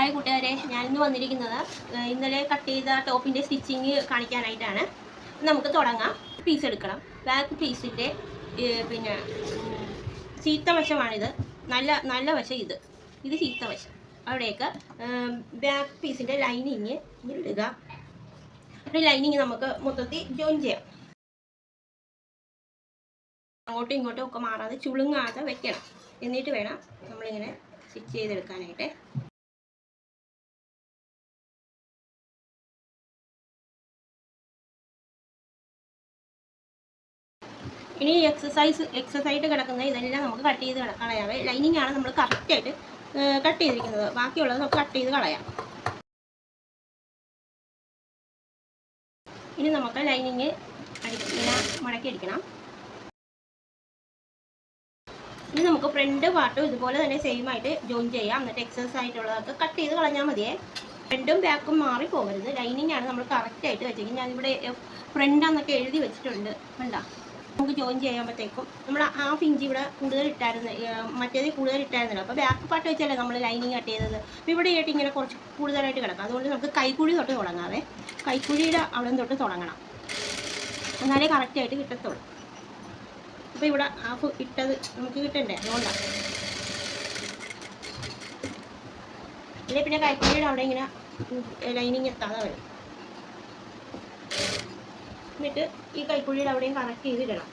Hi കൂട്ടുകാരെ ഇന്ന് വന്നിരിക്കുന്നത് ഇന്നലെ കട്ട് ചെയ്ത ടോപ്പിന്റെ സ്റ്റിച്ചിങ് കാണിക്കാനായിട്ടാണ്. നമുക്ക് തുടങ്ങാം. പീസ് എടുക്കണം. ബാക്ക് പീസിന്റെ പിന്നെ ചീത്ത വശമാണിത്. നല്ല നല്ല വശം ഇത്. ഇത് ചീത്ത വശം. അവിടെയൊക്കെ ബാക്ക് പീസിന്റെ ലൈനിങ് ഇടുക. ഒരു ലൈനിങ് നമുക്ക് മൊത്തത്തിൽ ജോയിൻ ചെയ്യാം. അങ്ങോട്ടും ഇങ്ങോട്ടും ഒക്കെ മാറാതെ ചുളുങ്ങാതെ വെക്കണം. എന്നിട്ട് വേണം നമ്മളിങ്ങനെ സ്റ്റിച്ച് ചെയ്തെടുക്കാനായിട്ട്. ഇനി എക്സസൈസ് എക്സസൈസ് കിടക്കുന്ന ഇതെല്ലാം നമുക്ക് കട്ട് ചെയ്ത് കളയാം ലൈനിങ് ആണ് നമ്മൾ കറക്റ്റായിട്ട് കട്ട് ചെയ്തിരിക്കുന്നത്. ബാക്കിയുള്ളത് നമുക്ക് കട്ട് ചെയ്ത് കളയാം. ഇനി നമുക്ക് ലൈനിങ് ഇങ്ങനെ അടിക്കണം. ഇനി നമുക്ക് ഫ്രണ്ട് പാർട്ടും ഇതുപോലെ തന്നെ സെയിം ആയിട്ട് ജോയിൻ ചെയ്യാം. എന്നിട്ട് എക്സസൈസ് ആയിട്ടുള്ളതൊക്കെ കട്ട് ചെയ്ത് കളഞ്ഞാൽ മതിയേ. ഫ്രണ്ടും ബാക്കും മാറി പോകരുത്. ലൈനിങ് ആണ് നമ്മൾ കറക്റ്റ് ആയിട്ട് വെച്ചേക്കുന്നത്. ഞാനിവിടെ ഫ്രണ്ടാന്നൊക്കെ എഴുതി വെച്ചിട്ടുണ്ട്. കണ്ടോ? നമുക്ക് ജോയിൻ ചെയ്യുമ്പോഴത്തേക്കും നമ്മൾ ഹാഫ് ഇഞ്ച് ഇവിടെ കൂടുതൽ ഇട്ടായിരുന്നു മറ്റേത് കൂടുതൽ ഇട്ടായിരുന്നല്ലോ. അപ്പോൾ ബാക്ക് പാർട്ട് വെച്ചല്ലേ നമ്മൾ ലൈനിങ് കട്ട് ചെയ്തത്. അപ്പോൾ ഇവിടെ ആയിട്ട് ഇങ്ങനെ കുറച്ച് കൂടുതലായിട്ട് കിടക്കും. അതുകൊണ്ട് നമുക്ക് കൈക്കുഴി തൊട്ട് തുടങ്ങാവേ. കൈക്കുഴിയുടെ അവിടെ തൊട്ട് തുടങ്ങണം. എന്നാലേ കറക്റ്റായിട്ട് കിട്ടത്തുള്ളൂ. അപ്പോൾ ഇവിടെ ഹാഫ് ഇട്ടത് നമുക്ക് കിട്ടണ്ടേ? അതുകൊണ്ടാണ് അല്ലെങ്കിൽ പിന്നെ കൈക്കുഴിയുടെ അവിടെ ഇങ്ങനെ ലൈനിങ് എത്താതെ വരും. എന്നിട്ട് ഈ കൈക്കുഴിയുടെ അവിടെയും കണക്ട് ചെയ്തിടണം.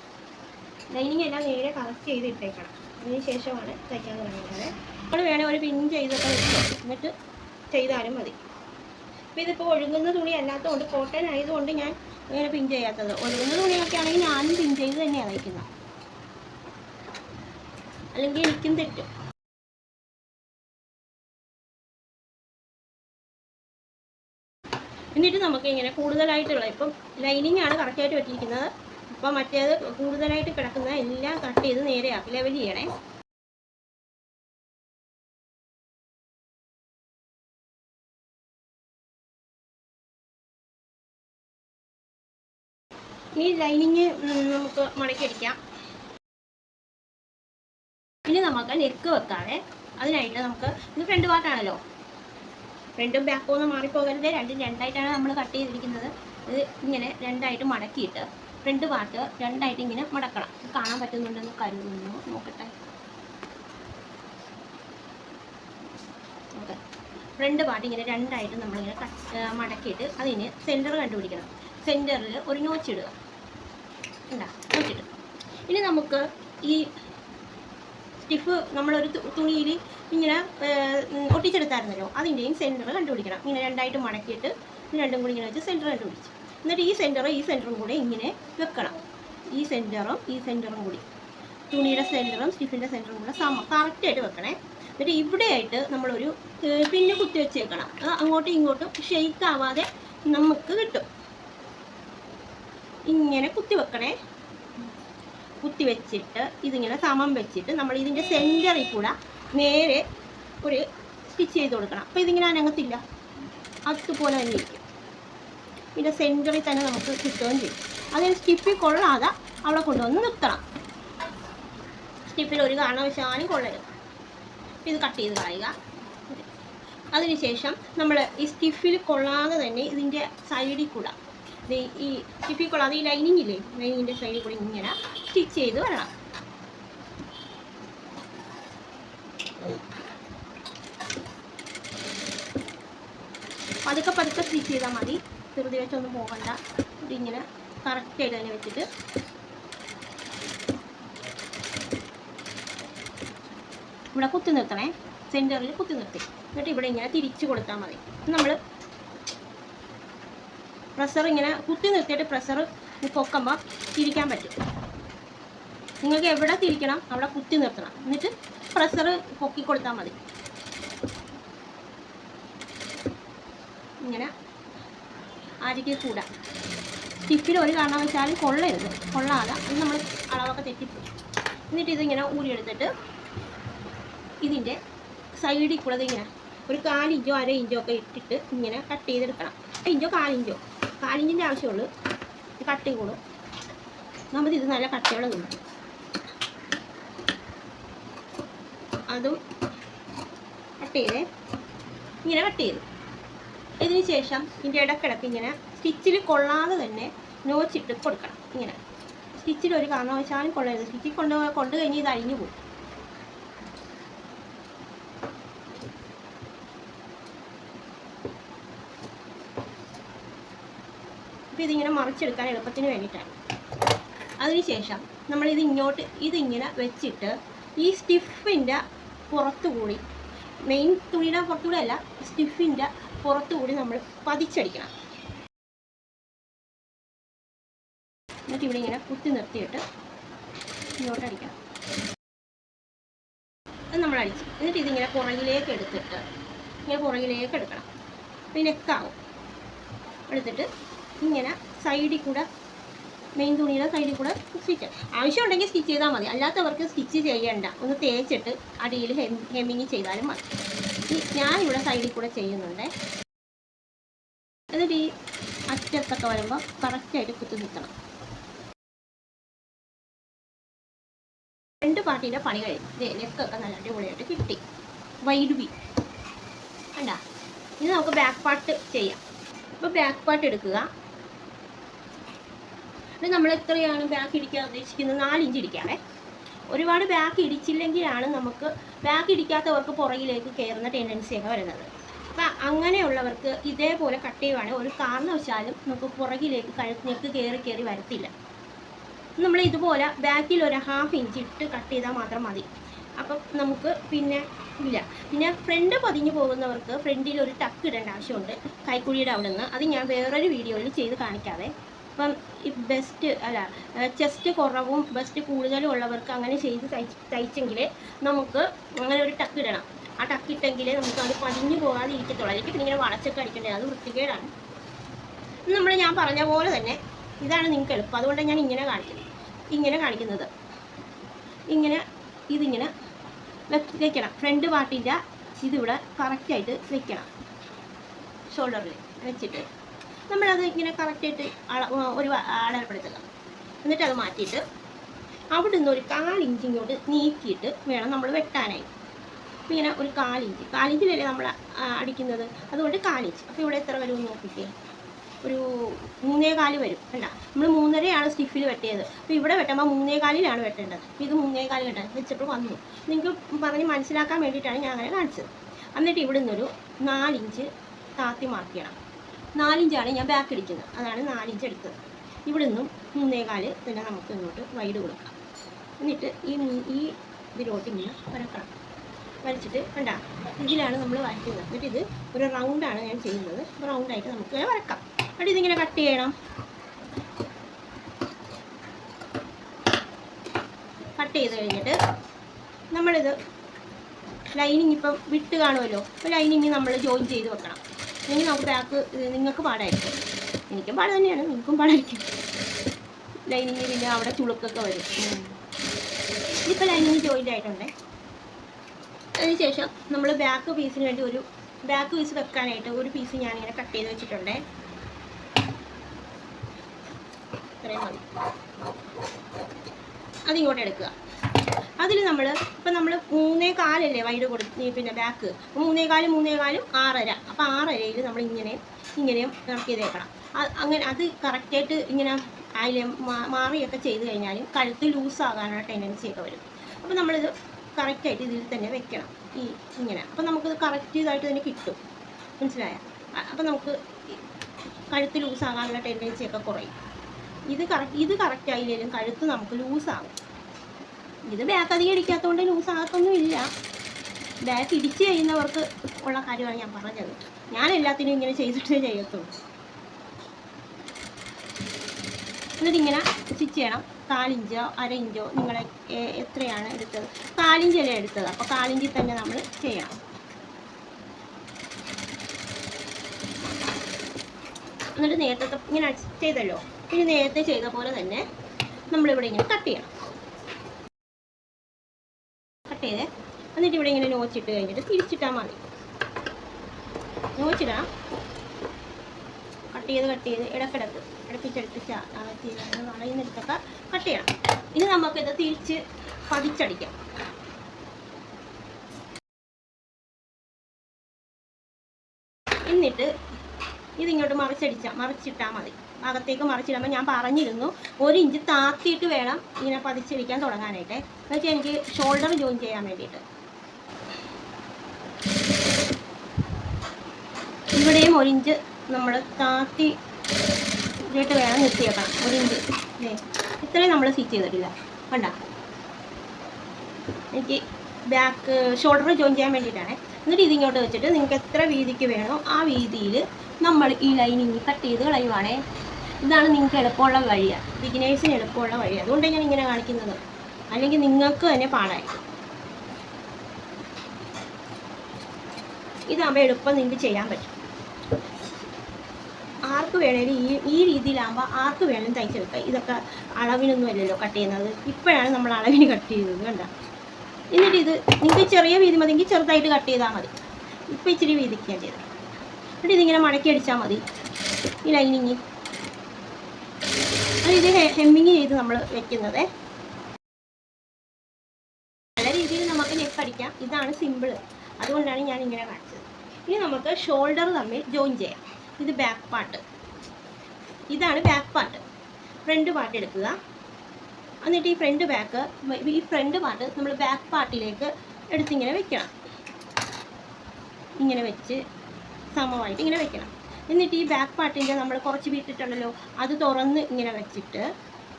ലൈനിങ് എല്ലാം നേരെ കണക്ട് ചെയ്ത് ഇട്ടേക്കണം അതിന് ശേഷമാണ് തയ്ക്കാൻ തുടങ്ങുന്നത് നമ്മൾ വേണേൽ ഒരു പിൻ ചെയ്തൊക്കെ എന്നിട്ട് ചെയ്താലും മതി. അപ്പോൾ ഇതിപ്പോൾ ഒഴുകുന്ന തുണി അല്ലാത്തതുകൊണ്ട് കോട്ടൺ ആയതുകൊണ്ട് ഞാൻ അങ്ങനെ പിൻ ചെയ്യാത്തത്. ഒഴുകുന്ന തുണിയൊക്കെ ആണെങ്കിൽ ഞാനും പിൻ ചെയ്ത് തന്നെയാണ് തയ്ക്കുന്നത്. അല്ലെങ്കിൽ എനിക്കും തെറ്റും. എന്നിട്ട് നമുക്ക് ഇങ്ങനെ കൂടുതലായിട്ടുള്ള ഇപ്പം ലൈനിങ് ആണ് കറക്റ്റായിട്ട് വെച്ചിരിക്കുന്നത്. അപ്പം മറ്റേത് കൂടുതലായിട്ട് കിടക്കുന്ന എല്ലാം കട്ട് ചെയ്ത് നേരെയാക്കി ലെവൽ ചെയ്യണേ. ഈ ലൈനിങ് നമുക്ക് മടക്കി അടിക്കാം. ഇനി നമുക്ക് നെക്ക് വെക്കാതെ അതിനായിട്ട് നമുക്ക് ഇത് ഫ്രണ്ട് പാർട്ടാണല്ലോ ഫ്രണ്ടും ബാക്കും ഒന്നും മാറിപ്പോകരുത്. രണ്ടും രണ്ടായിട്ടാണ് നമ്മൾ കട്ട് ചെയ്തിരിക്കുന്നത്. ഇത് ഇങ്ങനെ രണ്ടായിട്ട് മടക്കിയിട്ട് ഫ്രണ്ട് പാർട്ട് രണ്ടായിട്ട് ഇങ്ങനെ മടക്കണം. കാണാൻ പറ്റുന്നുണ്ടെന്ന് കരുതുന്നു. നോക്കട്ടെ. ഓക്കെ ഫ്രണ്ട് പാർട്ട് ഇങ്ങനെ രണ്ടായിട്ട് നമ്മളിങ്ങനെ മടക്കിയിട്ട് അതിന് സെന്റർ കണ്ടുപിടിക്കണം. സെന്ററിൽ ഒരു നോച്ച് ഇടുക. ഉണ്ടാ നോച്ചിട്ട് ഇനി നമുക്ക് ഈ സ്റ്റിഫ് നമ്മളൊരു തുണിയിൽ ഇങ്ങനെ ഒട്ടിച്ചെടുത്തായിരുന്നല്ലോ. അതിന്റെയും സെന്റർ കണ്ടുപിടിക്കണം. ഇങ്ങനെ രണ്ടായിട്ട് മടക്കിയിട്ട് രണ്ടും കൂടി ഇങ്ങനെ വെച്ച് സെന്റർ കണ്ടുപിടിച്ചു. എന്നിട്ട് ഈ സെന്ററും ഈ സെന്ററും കൂടെ ഇങ്ങനെ വെക്കണം. ഈ സെന്ററും ഈ സെന്ററും കൂടി. തുണിയുടെ സെന്ററും സ്റ്റിഫിന്റെ സെന്ററും കൂടെ സമ കറക്റ്റായിട്ട് വെക്കണേ. എന്നിട്ട് ഇവിടെയായിട്ട് നമ്മളൊരു പിന്നെ കുത്തി വെച്ചേക്കണം. അങ്ങോട്ടും ഇങ്ങോട്ടും ഷെയ്ക്ക് ആവാതെ നമുക്ക് കിട്ടും. ഇങ്ങനെ കുത്തി വെക്കണേ. കുത്തി വെച്ചിട്ട് ഇതിങ്ങനെ സമം വെച്ചിട്ട് നമ്മൾ ഇതിന്റെ സെന്ററിൽ കൂടെ നേരെ ഒരു സ്റ്റിച്ച് ചെയ്ത് കൊടുക്കണം. അപ്പോൾ ഇതിങ്ങനെ അനങ്ങത്തില്ല. അതുപോലെ തന്നെ ഇരിക്കും. പിന്നെ സെന്ററിൽ തന്നെ നമുക്ക് കിട്ടുകയും ചെയ്യും. അതിന് സ്റ്റിപ്പിൽ കൊള്ളാതെ അവിടെ കൊണ്ടുവന്ന് നിർത്തണം. സ്റ്റിപ്പിൽ ഒരു കാരണവശാലും കൊള്ളരുത്. ഇത് കട്ട് ചെയ്ത് കളയുക. അതിനുശേഷം നമ്മൾ ഈ സ്റ്റിഫിൽ കൊള്ളാതെ തന്നെ ഇതിന്റെ സൈഡിൽ കൂടെ ഈ സ്റ്റിഫിൽ കൊള്ളാതെ ഈ ലൈനിങ് ഇല്ലേ? ലൈനിങ്ങിന്റെ സൈഡിൽ കൂടെ ഇങ്ങനെ സ്റ്റിച്ച് ചെയ്ത് വരണം. പതുക്കെ പതുക്കെ സ്റ്റിച്ച് ചെയ്താൽ മതി. ധൃതി വെച്ചൊന്നും പോകണ്ട. ഇതിങ്ങനെ കറക്റ്റ് ആയിട്ട് തന്നെ വെച്ചിട്ട്. ഇവിടെ കുത്തി നിർത്തണേ. സെന്ററിൽ കുത്തി നിർത്തി. എന്നിട്ട് ഇവിടെ ഇങ്ങനെ തിരിച്ചു കൊടുത്താൽ മതി. നമ്മൾ പ്രഷർ ഇങ്ങനെ കുത്തി നിർത്തിയിട്ട് പ്രഷർ പൊക്കുമ്പോൾ തിരിക്കാൻ പറ്റും. നിങ്ങൾക്ക് എവിടെ തിരിക്കണം അവിടെ കുത്തി നിർത്തണം. എന്നിട്ട് പ്രഷർ പൊക്കി കൊടുത്താൽ മതി. ഇങ്ങനെ അരികെ കൂടാം സ്റ്റിഫിൽ ഒരു കാരണവശാലും കൊള്ളരുത്. കൊള്ളാതെ ഇത് നമ്മൾ അളവൊക്കെ തെറ്റിപ്പോയി എന്നിട്ട് ഇതിങ്ങനെ ഊരിയെടുത്തിട്ട് ഇതിന്റെ സൈഡിൽ കൂടെ ഇങ്ങനെ ഒരു കാലിഞ്ചോ അര ഇഞ്ചോ ഒക്കെ ഇട്ടിട്ട് ഇങ്ങനെ കട്ട് ചെയ്തെടുക്കണം. ഇഞ്ചോ കാലിഞ്ചോ കാലിഞ്ചിന്റെ ആവശ്യമുള്ളൂ. കട്ടി കൂടും നമ്മൾ ഇത് നല്ല കട്ടിയോടെ നിന്നു അതും കട്ട് ചെയ്തേ. ഇങ്ങനെ കട്ട് ചെയ്തു. ഇതിന് ശേഷം ഇതിന്റെ ഇടക്കിടക്ക് ഇങ്ങനെ സ്റ്റിച്ചിൽ കൊള്ളാതെ തന്നെ നോച്ചിട്ട് കൊടുക്കണം. ഇങ്ങനെ. സ്റ്റിച്ചിൽ ഒരു കാരണവശാലും കൊള്ളരുത്. സ്റ്റിച്ചിൽ കൊണ്ട് കൊണ്ട് കഴിഞ്ഞ് ഇത് അഴിഞ്ഞു പോകും അപ്പോൾ ഇതിങ്ങനെ മറിച്ചെടുക്കാൻ എളുപ്പത്തിന് വേണ്ടിയിട്ടാണ്. അതിനുശേഷം നമ്മളിത് ഇങ്ങോട്ട് ഇതിങ്ങനെ വെച്ചിട്ട് ഈ സ്റ്റിഫിന്റെ പുറത്തുകൂടി മെയിൻ തുണിയുടെ പുറത്തുകൂടി അല്ല സ്റ്റിഫിന്റെ പുറത്തുകൂടി നമ്മൾ പതിച്ചടിക്കണം. എന്നിട്ട് ഇവിടെ ഇങ്ങനെ കുത്തി നിർത്തിയിട്ട് ഇങ്ങോട്ട് അടിക്കണം. അത് നമ്മൾ അടിച്ചു. എന്നിട്ട് ഇതിങ്ങനെ പുറകിലേക്ക് എടുത്തിട്ട് ഇങ്ങനെ പുറകിലേക്ക് എടുക്കണം. പിന്നെ എക്കാവും എടുത്തിട്ട് ഇങ്ങനെ സൈഡിൽ കൂടെ മെയിൻ തുണിയുടെ സൈഡിൽ കൂടെ സ്റ്റിച്ച് ആവശ്യമുണ്ടെങ്കിൽ സ്റ്റിച്ച് ചെയ്താൽ മതി. അല്ലാത്തവർക്ക് സ്റ്റിച്ച് ചെയ്യണ്ട. ഒന്ന് തേച്ചിട്ട് അടിയിൽ ഹെമ്മിങ് ചെയ്താലും മതി. ഈ ഇവിടെ സൈഡിൽ കൂടെ ചെയ്യുന്നുണ്ട്. എന്നിട്ട് ഈ അറ്റത്തൊക്കെ വരുമ്പോൾ കറക്റ്റായിട്ട് കുത്തി നിൽക്കണം. രണ്ട് പാർട്ടിയുടെ പണി കഴിഞ്ഞു. നെക്ക് നെക്കൊക്കെ നല്ല അടിപൊളിയായിട്ട് കിട്ടി. വൈഡ് ബി കണ്ട? ഇനി നമുക്ക് ബാക്ക് പാർട്ട് ചെയ്യാം. അപ്പോൾ ബാക്ക് പാർട്ട് എടുക്കുക. നമ്മൾ എത്രയാണ് ബാക്ക് ഇടിക്കാൻ ഉദ്ദേശിക്കുന്നത്? നാലിഞ്ച് ഇടിക്കാവേ ഒരുപാട് ബാക്ക് ഇടിച്ചില്ലെങ്കിലാണ് നമുക്ക് ബാക്ക് ഇടിക്കാത്തവർക്ക് പുറകിലേക്ക് കയറുന്ന ടെൻഡൻസിയൊക്കെ വരുന്നത്. അപ്പം അങ്ങനെയുള്ളവർക്ക് ഇതേപോലെ കട്ട് ചെയ്യുവാണെങ്കിൽ ഒരു കാരണവശാലും നമുക്ക് പുറകിലേക്ക് കഴുത്തിലേക്ക് കയറി കയറി വരത്തില്ല. നമ്മൾ ഇതുപോലെ ബാക്കിൽ ഒരു ഹാഫ് ഇഞ്ച് ഇട്ട് കട്ട് ചെയ്താൽ മാത്രം മതി. അപ്പം നമുക്ക് പിന്നെ ഇല്ല. പിന്നെ ഫ്രണ്ട് പതിഞ്ഞു പോകുന്നവർക്ക് ഫ്രണ്ടിൽ ഒരു ടക്ക് ഇടേണ്ട ആവശ്യമുണ്ട്. കൈക്കുഴിയുടെ അവിടെ നിന്ന് അത് ഞാൻ വേറൊരു വീഡിയോയിൽ ചെയ്ത് കാണിക്കാതെ അപ്പം ഈ ബെസ്റ്റ് അല്ല ചെസ്റ്റ് കുറവും ബെസ്റ്റ് കൂടുതലും ഉള്ളവർക്ക് അങ്ങനെ ചെയ്ത് തയ്ച്ച് തയ്ച്ചെങ്കിൽ നമുക്ക് അങ്ങനെ ഒരു ടക്ക് ഇടണം. ആ ടക്ക് ഇട്ടെങ്കിൽ നമുക്ക് അത് പതിഞ്ഞു പോകാതെ ഇരിക്കത്തുള്ളൂ. അല്ലെങ്കിൽ പിന്നെ ഇങ്ങനെ വളച്ചൊക്കെ അടിക്കേണ്ടത് അത് വൃത്തികേടാണ്. നമ്മൾ ഞാൻ പറഞ്ഞ പോലെ തന്നെ ഇതാണ് നിങ്ങൾക്ക് എളുപ്പം. അതുകൊണ്ടാണ് ഞാൻ ഇങ്ങനെ കാണിക്കുന്നത് ഇങ്ങനെ കാണിക്കുന്നത്. ഇങ്ങനെ ഇതിങ്ങനെ വെക്ക് വെക്കണം. ഫ്രണ്ട് പാർട്ടിന്റെ ഇതിവിടെ കറക്റ്റായിട്ട് വെക്കണം. ഷോൾഡറിൽ വെച്ചിട്ട്. നമ്മളത് ഇങ്ങനെ കറക്റ്റായിട്ട് അള ഒരു അടയാളപ്പെടുത്തണം എന്നിട്ട് അത് മാറ്റിയിട്ട് അവിടെ നിന്ന് ഒരു കാലിഞ്ച് ഇങ്ങോട്ട് നീക്കിയിട്ട് വേണം നമ്മൾ വെട്ടാനായിട്ട് ഇങ്ങനെ ഒരു കാലിഞ്ച് കാലിഞ്ചിലല്ലേ നമ്മൾ അടിക്കുന്നത്? അതുകൊണ്ട് കാലിഞ്ച് അപ്പോൾ ഇവിടെ എത്ര വരും നോക്കിക്കേ. ഒരു മൂന്നേ കാൽ വരും. കണ്ട? നമ്മൾ മൂന്നരയാണ് സ്റ്റിഫിൽ വെട്ടിയത്. അപ്പോൾ ഇവിടെ വെട്ടുമ്പോൾ മൂന്നേ കാലിലാണ് വെട്ടേണ്ടത്. ഇത് മൂന്നേ കാൽ വെട്ടാൻ വെച്ചപ്പോൾ വന്നു. നിങ്ങൾക്ക് പറഞ്ഞ് മനസ്സിലാക്കാൻ വേണ്ടിയിട്ടാണ് ഞാൻ അങ്ങനെ കാണിച്ചത്. എന്നിട്ട് ഇവിടെ നിന്നൊരു നാലിഞ്ച് താത്തി ചെയ്യണം നാലിഞ്ചാണ് ഞാൻ ബാക്ക് അടിക്കുന്നത് അതാണ് നാലിഞ്ച് എടുത്തത്. ഇവിടെ നിന്നും മൂന്നേ കാൽ തന്നെ നമുക്ക് ഇങ്ങോട്ട് വൈഡ് കൊടുക്കാം. എന്നിട്ട് ഈ ഈ ഇതിലോട്ട് ഇങ്ങനെ വരക്കണം വരച്ചിട്ട് കണ്ട? ഇതിലാണ് നമ്മൾ വരയ്ക്കുന്നത്. എന്നിട്ട് ഇത് ഒരു റൗണ്ടാണ് ഞാൻ ചെയ്യുന്നത്. റൗണ്ടായിട്ട് നമുക്ക് വരക്കാം. എന്നിട്ട് ഇതിങ്ങനെ കട്ട് ചെയ്യണം. കട്ട് ചെയ്ത് കഴിഞ്ഞിട്ട് നമ്മളിത് ലൈനിങ് ഇപ്പം വിട്ട് കാണുമല്ലോ. അപ്പോൾ ലൈനിങ് നമ്മൾ ജോയിൻ ചെയ്ത് വെക്കണം. അല്ലെങ്കിൽ നമുക്ക് ബാക്ക് നിങ്ങൾക്ക് പാടായിരിക്കും. എനിക്കും പാട് തന്നെയാണ് നിങ്ങൾക്കും പാടായിരിക്കും. ലൈനിങ് പിന്നെ അവിടെ ചുളുക്കൊക്കെ വരും. ഇതിപ്പോൾ ലൈനിങ് ജോയിന്റ് ആയിട്ടുണ്ടേ. അതിനുശേഷം നമ്മൾ ബാക്ക് പീസിന് വേണ്ടി ഒരു ബാക്ക് പീസ് വെക്കാനായിട്ട് ഒരു പീസ് ഞാനിങ്ങനെ കട്ട് ചെയ്ത് വെച്ചിട്ടുണ്ടേ. അതിങ്ങോട്ട് എടുക്കുക. അതിൽ നമ്മൾ ഇപ്പം നമ്മൾ മൂന്നേ കാലല്ലേ വൈഡ് കൊടുത്ത് പിന്നെ ബാക്ക് മൂന്നേ കാലും മൂന്നേ കാലും ആറര. അപ്പം ആറരയിൽ നമ്മൾ ഇങ്ങനെ ഇങ്ങനെയും ഇറക്കി തേക്കണം അങ്ങനെ അത് കറക്റ്റായിട്ട് ഇങ്ങനെ അതിൽ മാറിയൊക്കെ ചെയ്ത് കഴിഞ്ഞാൽ കഴുത്ത് ലൂസാകാനുള്ള ടെൻഡൻസി ഒക്കെ വരും. അപ്പോൾ നമ്മളിത് കറക്റ്റായിട്ട് ഇതിൽ തന്നെ വെക്കണം. ഈ ഇങ്ങനെ. അപ്പോൾ നമുക്കിത് കറക്റ്റ് ഇതായിട്ട് തന്നെ കിട്ടും. മനസ്സിലായ? അപ്പോൾ നമുക്ക് കഴുത്ത് ലൂസാകാനുള്ള ടെൻഡൻസി ഒക്കെ കുറയും. ഇത് കറക്റ്റ് ഇത് കറക്റ്റ് ആയില്ലെങ്കിലും കഴുത്ത് നമുക്ക് ലൂസാകും ഇത് ബാക്ക് അധികം ഇടിക്കാത്തതുകൊണ്ട് ലൂസ് ആകത്തൊന്നും ഇല്ല. ബാക്ക് ഇടിച്ച് ചെയ്യുന്നവർക്ക് ഉള്ള കാര്യമാണ് ഞാൻ പറഞ്ഞത്. ഞാൻ എല്ലാത്തിനും ഇങ്ങനെ ചെയ്തിട്ടേ ചെയ്യത്തുള്ളൂ. എന്നിട്ടിങ്ങനെ സ്റ്റിച്ച് ചെയ്യണം. കാലിഞ്ചോ അര ഇഞ്ചോ നിങ്ങൾ എത്രയാണ് എടുത്തത്? കാലിഞ്ചല്ലേ എടുത്തത്? അപ്പോൾ കാലിഞ്ചിൽ തന്നെ നമ്മൾ ചെയ്യണം. എന്നിട്ട് നേരത്തെ ഇങ്ങനെ ചെയ്തല്ലോ. ഇനി നേരത്തെ ചെയ്ത പോലെ തന്നെ നമ്മളിവിടെ ഇങ്ങനെ കട്ട് ചെയ്യണം. ചെയ്തേ. എന്നിട്ട് ഇവിടെ ഇങ്ങനെ നോച്ചിട്ട് കഴിഞ്ഞിട്ട് തിരിച്ചിട്ടാൽ മതി. നോച്ചിടാം കട്ട് ചെയ്ത് കട്ട് ചെയ്ത് ഇടക്കിടക്ക് ഇടപ്പിച്ചടുപ്പിച്ച് വളയുന്നിടത്തൊക്കെ കട്ട് ചെയ്യണം. ഇനി നമുക്കിത് തിരിച്ച് പതിച്ചടിക്കാം. എന്നിട്ട് ഇതിങ്ങോട്ട് മറിച്ചടിച്ചാൽ മറിച്ചിട്ടാൽ മതി. അകത്തേക്ക് മറിച്ചിടുമ്പോൾ ഞാൻ പറഞ്ഞിരുന്നു ഒരു ഇഞ്ച് താത്തിയിട്ട് വേണം ഇങ്ങനെ പതിച്ചടിക്കാൻ തുടങ്ങാനായിട്ട്. എന്ന് വെച്ചാൽ എനിക്ക് ഷോൾഡർ ജോയിൻ ചെയ്യാൻ വേണ്ടിയിട്ട്. ഇവിടെയും ഒരു ഇഞ്ച് നമ്മൾ താത്തി ഇതായിട്ട് വേണം നിർത്തിയേക്കാം ഒരു ഇഞ്ച്. അല്ലേ ഇത്രയും നമ്മൾ സ്റ്റിച്ച് ചെയ്തിട്ടില്ല. കണ്ട? എനിക്ക് ബാക്ക് ഷോൾഡർ ജോയിൻ ചെയ്യാൻ വേണ്ടിയിട്ടാണ്. എന്നിട്ട് ഇതിങ്ങോട്ട് വെച്ചിട്ട് നിങ്ങൾക്ക് എത്ര വീതിക്ക് വേണോ ആ വീതിയിൽ നമ്മൾ ഈ ലൈൻ ഇനി കട്ട് ചെയ്ത് കളയുവാണേ. ഇതാണ് നിങ്ങൾക്ക് എളുപ്പമുള്ള വഴിയാണ് ബിഗിനേഴ്സിന് എളുപ്പമുള്ള വഴി. അതുകൊണ്ടാണ് ഞാൻ ഇങ്ങനെ കാണിക്കുന്നത്. അല്ലെങ്കിൽ നിങ്ങൾക്ക് തന്നെ പാടായി. ഇതാകുമ്പോൾ എളുപ്പം നിങ്ങൾക്ക് ചെയ്യാൻ പറ്റും. ആർക്ക് വേണേലും ഈ ഈ രീതിയിലാകുമ്പോൾ ആർക്ക് വേണേലും തയ്ച്ചെടുക്കാം. ഇതൊക്കെ അളവിനൊന്നും അല്ലല്ലോ കട്ട് ചെയ്യുന്നത്. ഇപ്പോഴാണ് നമ്മൾ അളവിന് കട്ട് ചെയ്യുന്നത് കണ്ട. എന്നിട്ട് ഇത് നിങ്ങൾക്ക് ചെറിയ വീതി മതിയെങ്കിൽ ചെറുതായിട്ട് കട്ട് ചെയ്താൽ മതി. ഇപ്പം ഇച്ചിരി വീതിക്ക് ഞാൻ ചെയ്തത് എന്നിട്ട് ഇതിങ്ങനെ മടക്കി അടിച്ചാൽ മതി. ഈ ലൈനിങ്. ഇത് ഹെമ്മിങ് ചെയ്ത് നമ്മൾ വെക്കുന്നത്. പല രീതിയിൽ നമുക്ക് നെക്ക് അടിക്കാം. ഇതാണ് സിമ്പിൾ അതുകൊണ്ടാണ് ഞാൻ ഇങ്ങനെ കാണിച്ചത്. ഇനി നമുക്ക് ഷോൾഡർ തമ്മിൽ ജോയിൻ ചെയ്യാം. ഇത് ബാക്ക് പാർട്ട്. ഇതാണ് ബാക്ക് പാർട്ട്. ഫ്രണ്ട് പാർട്ട് എടുക്കുക. എന്നിട്ട് ഈ ഫ്രണ്ട് ബാക്ക് ഈ ഫ്രണ്ട് പാർട്ട് നമ്മൾ ബാക്ക് പാർട്ടിലേക്ക് എടുത്തിങ്ങനെ വെക്കണം. ഇങ്ങനെ വെച്ച് സമമായിട്ട് ഇങ്ങനെ വെക്കണം. എന്നിട്ട് ഈ ബാക്ക് പാർട്ടിന്റെ നമ്മൾ കുറച്ച് വിട്ടിട്ടുണ്ടല്ലോ അത് തുറന്ന് ഇങ്ങനെ വെച്ചിട്ട്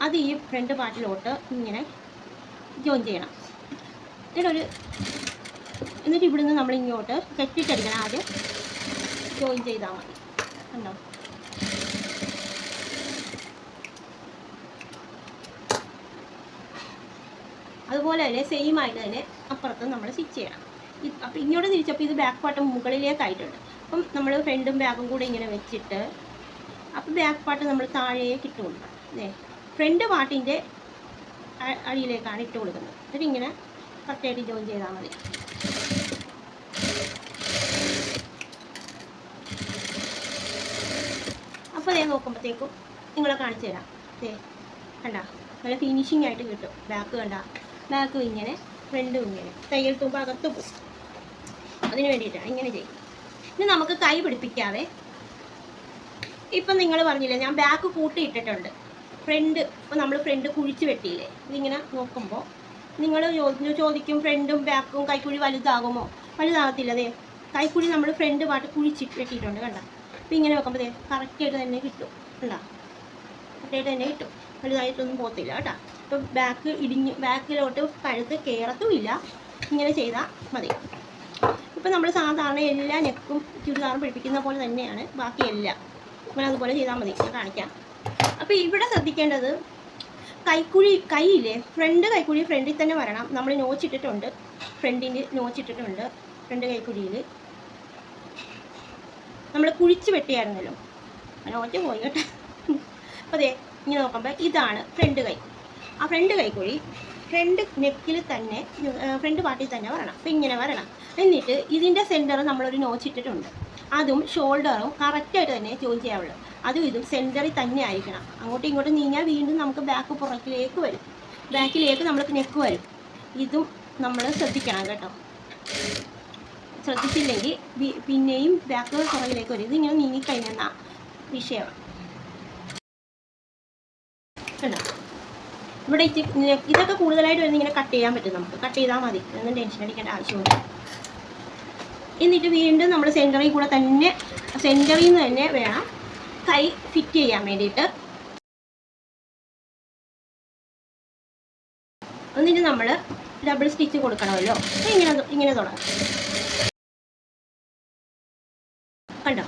അത് ഈ ഫ്രണ്ട് പാർട്ടിലോട്ട് ഇങ്ങനെ ജോയിൻ ചെയ്യണം. എന്നിട്ടൊരു എന്നിട്ട് ഇവിടുന്ന് നമ്മൾ ഇങ്ങോട്ട് കെട്ടിട്ടെടുക്കണം ആദ്യം ജോയിൻ ചെയ്താൽ മതി. ഉണ്ടോ അതുപോലെ തന്നെ സെയിം ആയിട്ട് തന്നെ അപ്പുറത്ത് നമ്മൾ സ്റ്റിച്ച് ചെയ്യണം. അപ്പം ഇങ്ങോട്ട് തിരിച്ചപ്പോൾ ഇത് ബാക്ക് പാർട്ട് മുകളിലേക്കായിട്ടുണ്ട്. അപ്പം നമ്മൾ ഫ്രണ്ടും ബാക്കും കൂടെ ഇങ്ങനെ വെച്ചിട്ട് അപ്പം ബാക്ക് പാർട്ട് നമ്മൾ താഴേക്ക് ഇട്ട് കൊടുക്കണം അല്ലേ ഫ്രണ്ട് പാർട്ടിന്റെ അടിയിലേക്കാണ് ഇട്ട് കൊടുക്കുന്നത്. എന്നിട്ട് ഇങ്ങനെ കറക്റ്റായിട്ട് ജോയിൻ ചെയ്താൽ മതി. അപ്പോൾ അതേ നോക്കുമ്പോഴത്തേക്കും നിങ്ങളെ കാണിച്ചു തരാം. ദേ കണ്ട? നല്ല ഫിനിഷിംഗ് ആയിട്ട് കിട്ടും. ബാക്ക് കണ്ട? ബാക്കും ഇങ്ങനെ ഫ്രണ്ടും ഇങ്ങനെ. തയ്യൽ തുമ്പ് അകത്ത് പോകും. അതിന് വേണ്ടിയിട്ടാണ് ഇങ്ങനെ ചെയ്യും ഇനി നമുക്ക് കൈ പിടിപ്പിക്കാതെ ഇപ്പം നിങ്ങൾ പറഞ്ഞില്ലേ ഞാൻ ബാക്ക് കൂട്ടിയിട്ടിട്ടുണ്ട് ഫ്രണ്ട് ഇപ്പം നമ്മൾ ഫ്രണ്ട് കുഴിച്ച് വെട്ടിയില്ലേ? ഇതിങ്ങനെ നോക്കുമ്പോൾ നിങ്ങൾ ചോദിക്കും ഫ്രണ്ടും ബാക്കും കൈക്കുഴി വലുതാകുമോ? വലുതാകത്തില്ല അതെ കൈക്കുഴി നമ്മൾ ഫ്രണ്ട് പാട്ട് കുഴിച്ചിട്ട് വെട്ടിയിട്ടുണ്ട് കണ്ട? അപ്പം ഇങ്ങനെ വെക്കുമ്പോൾ കറക്റ്റായിട്ട് തന്നെ കിട്ടും. കണ്ടോ? കറക്റ്റായിട്ട് തന്നെ കിട്ടും. വലുതായിട്ടൊന്നും പോകത്തില്ല കേട്ടോ. ഇപ്പം ബാക്ക് ഇടിഞ്ഞ് ബാക്കിലോട്ട് കഴുത്ത് കയറത്തുമില്ല ഇങ്ങനെ ചെയ്താൽ മതി. ഇപ്പം നമ്മൾ സാധാരണ എല്ലാ നെക്കും ചുരിദാറും പിടിപ്പിക്കുന്ന പോലെ തന്നെയാണ് ബാക്കിയെല്ലാം. ഇങ്ങനെ അതുപോലെ ചെയ്താൽ മതി. ഞാൻ കാണിക്കാം. അപ്പോൾ ഇവിടെ ശ്രദ്ധിക്കേണ്ടത് കൈക്കുഴി കൈയില്ലേ? ഫ്രണ്ട് കൈക്കുഴി ഫ്രണ്ടിൽ തന്നെ വരണം. നമ്മൾ നോച്ചിട്ടിട്ടുണ്ട് ഫ്രണ്ടിന്റെ നോച്ചിട്ടിട്ടുണ്ട് ഫ്രണ്ട് കൈക്കുഴിയിൽ. നമ്മൾ കുഴിച്ച് വെട്ടിയായിരുന്നല്ലോ. നോച്ച് പോയി കേട്ടോ. അപ്പോൾ അതെ ഇങ്ങനെ നോക്കുമ്പോൾ ഇതാണ് ഫ്രണ്ട് കൈ. ആ ഫ്രണ്ട് കൈക്കുഴി ഫ്രണ്ട് നെക്കിൽ തന്നെ ഫ്രണ്ട് പാർട്ടിൽ തന്നെ വരണം. അപ്പം ഇങ്ങനെ വരണം. എന്നിട്ട് ഇതിന്റെ സെന്റർ നമ്മളൊരു നോച്ചിട്ടിട്ടുണ്ട് അതും ഷോൾഡറും കറക്റ്റായിട്ട് തന്നെ ജോയിൻ ചെയ്യാവുള്ളൂ. അതും ഇതും സെന്ററിൽ തന്നെ ആയിരിക്കണം. അങ്ങോട്ടും ഇങ്ങോട്ടും നീങ്ങിയാൽ വീണ്ടും നമുക്ക് ബാക്ക് പുറത്തിലേക്ക് വരും. ബാക്കിലേക്ക് നമ്മൾക്ക് നെക്ക് വരും. ഇതും നമ്മൾ ശ്രദ്ധിക്കണം കേട്ടോ. ശ്രദ്ധിച്ചില്ലെങ്കിൽ പിന്നെയും ബാക്ക് പുറകിലേക്ക് വരും. ഇതിങ്ങനെ നീങ്ങിക്കഴിഞ്ഞാൽ വിഷയമാണ് കണ്ടോ? ഇവിടെ ഇതൊക്കെ കൂടുതലായിട്ട് വരുന്ന ഇങ്ങനെ കട്ട് ചെയ്യാൻ പറ്റും നമുക്ക്. കട്ട് ചെയ്താൽ മതി. ഒന്നും ടെൻഷൻ അടിക്കേണ്ട ആവശ്യമില്ല എന്നിട്ട് വീണ്ടും നമ്മൾ സെന്ററിൽ കൂടെ തന്നെ സെന്ററിൽ നിന്ന് തന്നെ വേണം കൈ ഫിറ്റ് ചെയ്യാൻ വേണ്ടിയിട്ട്. എന്നിട്ട് നമ്മൾ ഡബിൾ സ്റ്റിച്ച് കൊടുക്കണമല്ലോ. ഇങ്ങനെ ഇങ്ങനെ തുടങ്ങാം. കണ്ടോ?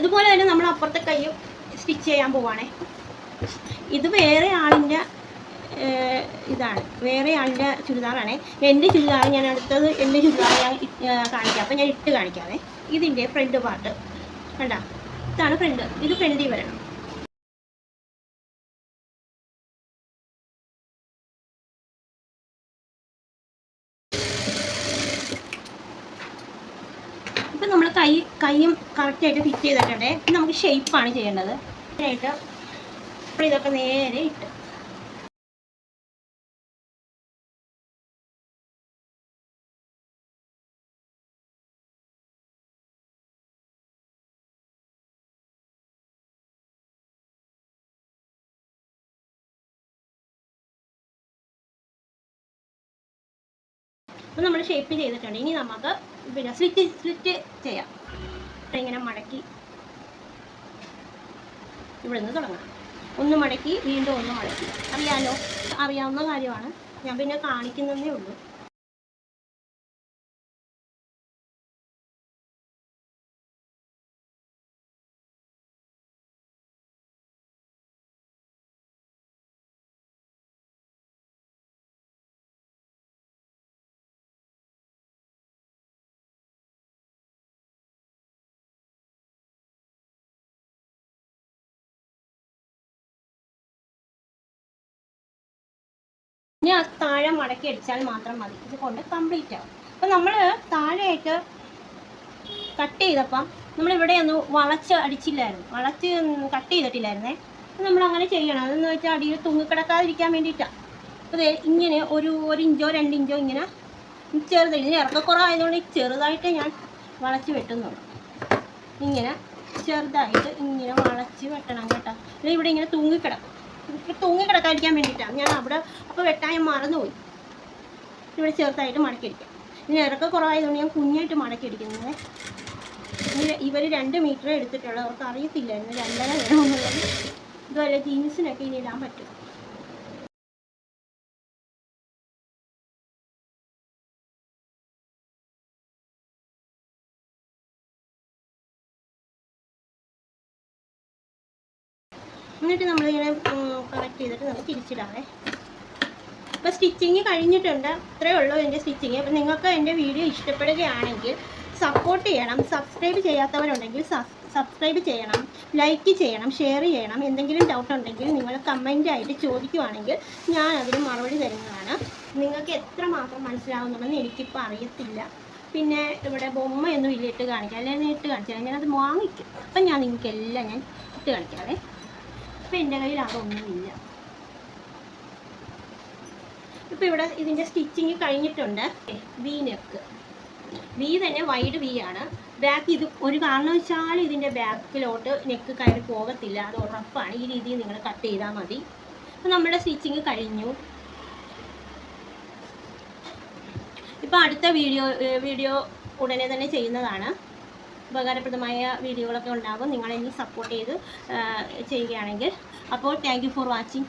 ഇതുപോലെ തന്നെ നമ്മൾ അപ്പുറത്തെ കൈയും സ്റ്റിച്ച് ചെയ്യാൻ പോവാണേ. ഇത് വേറെ ആളിന്റെ ഇതാണ്. വേറെ ആളിന്റെ ചുരിദാറാണ്. എന്റെ ചുരിദാർ ഞാൻ അടുത്തത് എന്റെ ചുരിദാർ ഞാൻ കാണിക്കാം. അപ്പം ഞാൻ ഇട്ട് കാണിക്കാമേ ഇതിന്റെ ഫ്രണ്ട് പാർട്ട്. കണ്ട? ഇതാണ് ഫ്രണ്ട്. ഇത് ഫ്രണ്ടിൽ വരണം. ഇപ്പം നമ്മൾ കൈ കൈയും കറക്റ്റായിട്ട് ഫിറ്റ് ചെയ്തിട്ടുണ്ടേ നമുക്ക് ഷേപ്പാണ് ചെയ്യേണ്ടത്. ആയിട്ട് അപ്പോൾ ഇതൊക്കെ നേരെ ഇട്ടു. അപ്പം നമ്മൾ ഷേപ്പ് ചെയ്തിട്ടുണ്ട്. ഇനി നമുക്ക് പിന്നെ സ്ലിറ്റ് സ്ലിറ്റ് ചെയ്യാം. ഇങ്ങനെ മടക്കി ഇവിടെ നിന്ന് തുടങ്ങാം. ഒന്ന് മടക്കി വീണ്ടും ഒന്ന് മടക്കി. അറിയാലോ? അറിയാവുന്ന കാര്യമാണ്. ഞാൻ പിന്നെ കാണിക്കുന്നതേ ഉള്ളൂ. ഇനി ആ താഴെ മടക്കി അടിച്ചാൽ മാത്രം മതി. ഇത് കൊണ്ട് കംപ്ലീറ്റ് ആവും. അപ്പം നമ്മൾ താഴെയായിട്ട് കട്ട് ചെയ്തപ്പം നമ്മളിവിടെ ഒന്ന് വളച്ച് അടിച്ചില്ലായിരുന്നു. വളച്ച് കട്ട് ചെയ്തിട്ടില്ലായിരുന്നേ. നമ്മൾ അങ്ങനെ ചെയ്യണം. അതെന്ന് വെച്ചാൽ അടിയിൽ തൂങ്ങിക്കിടക്കാതിരിക്കാൻ വേണ്ടിയിട്ടാണ് അപ്പോൾ ഇങ്ങനെ ഒരു ഒരു ഇഞ്ചോ രണ്ട് ഇഞ്ചോ ഇങ്ങനെ ചെറുത് ഇതിന് ഇറക്കക്കുറവായതുകൊണ്ട് ചെറുതായിട്ട് ഞാൻ വളച്ച് വെട്ടുന്നുള്ളൂ. ഇങ്ങനെ ചെറുതായിട്ട് ഇങ്ങനെ വളച്ച് വെട്ടണം കേട്ടോ. ഇവിടെ ഇങ്ങനെ തൂങ്ങിക്കിടക്കും. ഇത് തൂങ്ങിക്കിടക്കാതിരിക്കാൻ വേണ്ടിയിട്ടാണ്. ഞാൻ അവിടെ അപ്പോൾ വെട്ടാൻ ഞാൻ മറന്നുപോയി. ഇവിടെ ചേർത്തായിട്ട് മടക്കിയിരിക്കാം ഇനി ഇറക്കം കുറവായതുകൊണ്ട് ഞാൻ കുഞ്ഞായിട്ട് മടക്കിയിരിക്കുന്നത് ഇവർ രണ്ട് മീറ്റർ എടുത്തിട്ടുള്ളത് അവർക്ക് അറിയത്തില്ലായിരുന്നു രണ്ടര വേണമെന്നുള്ളത് ഇതുപോലെ ജീൻസിനൊക്കെ ഇനി ഇടാൻ പറ്റും. എന്നിട്ട് നമ്മളിങ്ങനെ കറക്റ്റ് ചെയ്തിട്ട് നമുക്ക് തിരിച്ചിടാവേ. അപ്പോൾ സ്റ്റിച്ചിങ് കഴിഞ്ഞിട്ടുണ്ട്. ഇത്രയേ ഉള്ളൂ എന്റെ സ്റ്റിച്ചിങ് അപ്പോൾ നിങ്ങൾക്ക് എന്റെ വീഡിയോ ഇഷ്ടപ്പെടുകയാണെങ്കിൽ സപ്പോർട്ട് ചെയ്യണം. സബ്സ്ക്രൈബ് ചെയ്യാത്തവരുണ്ടെങ്കിൽ സബ്സ്ക്രൈബ് ചെയ്യണം. ലൈക്ക് ചെയ്യണം. ഷെയർ ചെയ്യണം. എന്തെങ്കിലും ഡൗട്ട് ഉണ്ടെങ്കിൽ നിങ്ങൾ കമന്റ് ആയിട്ട് ചോദിക്കുവാണെങ്കിൽ ഞാൻ അതിന് മറുപടി തരുന്നതാണ്. നിങ്ങൾക്ക് എത്ര മാത്രം മനസ്സിലാവുന്നുണ്ടെന്ന് എനിക്കിപ്പോൾ അറിയത്തില്ല. പിന്നെ ഇവിടെ ബൊമ്മയൊന്നും ഇല്ല ഇട്ട് കാണിക്കാം അല്ലെങ്കിൽ ഇട്ട് കാണിച്ചാൽ ഞാനത് വാങ്ങിക്കും. അപ്പം ഞാൻ നിങ്ങൾക്കെല്ലാം ഞാൻ ഇട്ട് കാണിക്കാവേ. അപ്പം എന്റെ കയ്യിൽ അതൊന്നുമില്ല ഇപ്പം ഇവിടെ ഇതിന്റെ സ്റ്റിച്ചിങ് കഴിഞ്ഞിട്ടുണ്ട്. വി നെക്ക് വി തന്നെ വൈഡ് വി ആണ്. ബാക്ക് ഇത് ഒരു കാരണവശാലും ഇതിന്റെ ബാക്കിലോട്ട് നെക്ക് കയറി പോകത്തില്ല. അത് ഉറപ്പാണ്. ഈ രീതിയിൽ നിങ്ങൾ കട്ട് ചെയ്താൽ മതി. അപ്പം നമ്മുടെ സ്റ്റിച്ചിങ് കഴിഞ്ഞു. ഇപ്പം അടുത്ത വീഡിയോ വീഡിയോ ഉടനെ തന്നെ ചെയ്യുന്നതാണ്. ഉപകാരപ്രദമായ വീഡിയോകളൊക്കെ ഉണ്ടാകും നിങ്ങളെന്നെ സപ്പോർട്ട് ചെയ്ത് ചെയ്യുകയാണെങ്കിൽ. അപ്പോൾ താങ്ക് ഫോർ വാച്ചിങ്